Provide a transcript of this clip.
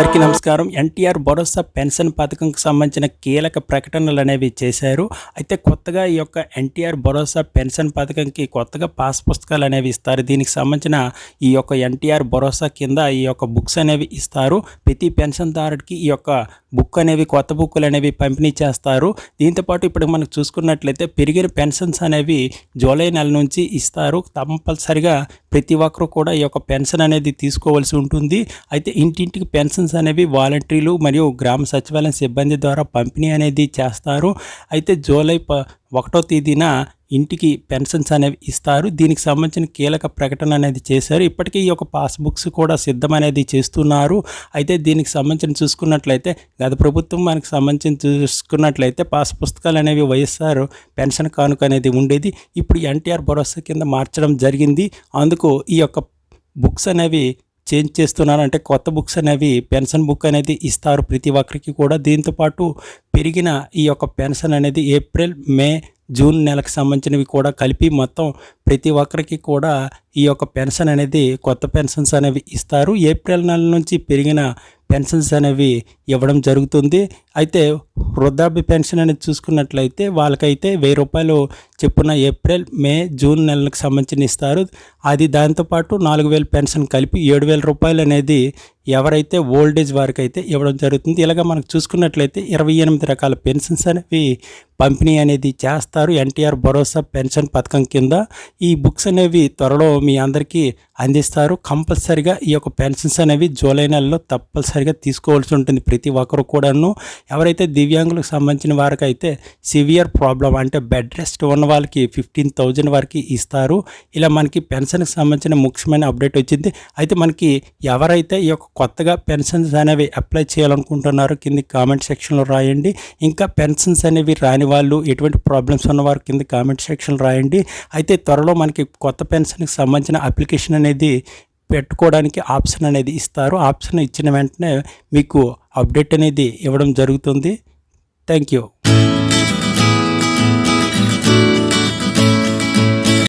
అందరికీ నమస్కారం. ఎన్టీఆర్ భరోసా పెన్షన్ పథకంకి సంబంధించిన కీలక ప్రకటనలు అనేవి చేశారు. అయితే కొత్తగా ఈ యొక్క ఎన్టీఆర్ భరోసా పెన్షన్ పథకంకి కొత్తగా పాస్ పుస్తకాలు అనేవి ఇస్తారు. దీనికి సంబంధించిన ఈ యొక్క ఎన్టీఆర్ భరోసా కింద ఈ యొక్క బుక్స్ అనేవి ఇస్తారు. ప్రతి పెన్షన్దారుడికి ఈ యొక్క బుక్ అనేవి కొత్త బుక్కులు అనేవి పంపిణీ చేస్తారు. దీంతోపాటు ఇప్పుడు మనం చూసుకున్నట్లయితే పెరిగిన పెన్షన్స్ అనేవి జూలై నెల నుంచి ఇస్తారు. కంపల్సరిగా ప్రతి ఒక్కరు కూడా ఈ యొక్క పెన్షన్ అనేది తీసుకోవాల్సి ఉంటుంది. అయితే ఇంటింటికి ఫండ్స్ అనేవి వాలంటీర్లు మరియు గ్రామ సచివాలయం సిబ్బంది ద్వారా పంపిణీ అనేది చేస్తారు. అయితే జూలై ప ఒకటో తేదీన ఇంటికి పెన్షన్స్ అనేవి ఇస్తారు. దీనికి సంబంధించిన కీలక ప్రకటన అనేది చేశారు. ఇప్పటికీ ఈ యొక్క పాస్బుక్స్ కూడా సిద్ధం అనేది చేస్తున్నారు. అయితే దీనికి సంబంధించిన చూసుకున్నట్లయితే గత ప్రభుత్వం మనకు సంబంధించిన చూసుకున్నట్లయితే పాస్ పుస్తకాలు అనేవి వైఎస్ఆర్ పెన్షన్ కానుక అనేది ఉండేది. ఇప్పుడు ఎన్టీఆర్ భరోసా కింద మార్చడం జరిగింది. అందుకు ఈ యొక్క బుక్స్ అనేవి చేంజ్ చేస్తున్నారు అంటే కొత్త బుక్స్ అనేవి పెన్షన్ బుక్ అనేది ఇస్తారు ప్రతి ఒక్కరికి కూడా. దీంతోపాటు పెరిగిన ఈ యొక్క పెన్షన్ అనేది ఏప్రిల్ మే జూన్ నెలకు సంబంధించినవి కూడా కలిపి మొత్తం ప్రతి ఒక్కరికి కూడా ఈ యొక్క పెన్షన్ అనేది కొత్త పెన్షన్స్ అనేవి ఇస్తారు. ఏప్రిల్ నెల నుంచి పెరిగిన పెన్షన్స్ అనేవి ఇవ్వడం జరుగుతుంది. అయితే వృద్ధాప్య పెన్షన్ అనేది చూసుకున్నట్లయితే వాళ్ళకైతే వెయ్యి రూపాయలు చెప్పున ఏప్రిల్ మే జూన్ నెలలకు సంబంధించిన ఇస్తారు. అది దాంతోపాటు నాలుగు వేల పెన్షన్ కలిపి ఏడు వేల రూపాయలు అనేది ఎవరైతే ఓల్డ్ ఏజ్ వారికి అయితే ఇవ్వడం జరుగుతుంది. ఇలాగ మనకు చూసుకున్నట్లయితే ఇరవై ఎనిమిది రకాల పెన్షన్స్ అనేవి పంపిణీ అనేది చేస్తారు. ఎన్టీఆర్ భరోసా పెన్షన్ పథకం కింద ఈ బుక్స్ అనేవి త్వరలో మీ అందరికీ అందిస్తారు. కంపల్సరిగా ఈ యొక్క పెన్షన్స్ అనేవి జూలై నెలలో తప్పనిసరి తప్పనిసరిగా తీసుకోవాల్సి ఉంటుంది ప్రతి ఒక్కరు కూడాను. ఎవరైతే దివ్యాంగులకు సంబంధించిన వారికి అయితే సివియర్ ప్రాబ్లం అంటే బెడ్ రెస్ట్ ఉన్న వాళ్ళకి ఫిఫ్టీన్ థౌజండ్ వరకు ఇస్తారు. ఇలా మనకి పెన్షన్కి సంబంధించిన ముఖ్యమైన అప్డేట్ వచ్చింది. అయితే మనకి ఎవరైతే ఈ యొక్క కొత్తగా పెన్షన్స్ అనేవి అప్లై చేయాలనుకుంటున్నారో కింద కామెంట్ సెక్షన్లో రాయండి. ఇంకా పెన్షన్స్ అనేవి రాని వాళ్ళు ఎటువంటి ప్రాబ్లమ్స్ ఉన్నవారు కింద కామెంట్ సెక్షన్లో రాయండి. అయితే త్వరలో మనకి కొత్త పెన్షన్కి సంబంధించిన అప్లికేషన్ అనేది పెట్టుకోవడానికి ఆప్షన్ అనేది ఇస్తారు. ఆప్షన్ ఇచ్చిన వెంటనే మీకు అప్డేట్ అనేది ఇవ్వడం జరుగుతుంది. Thank you.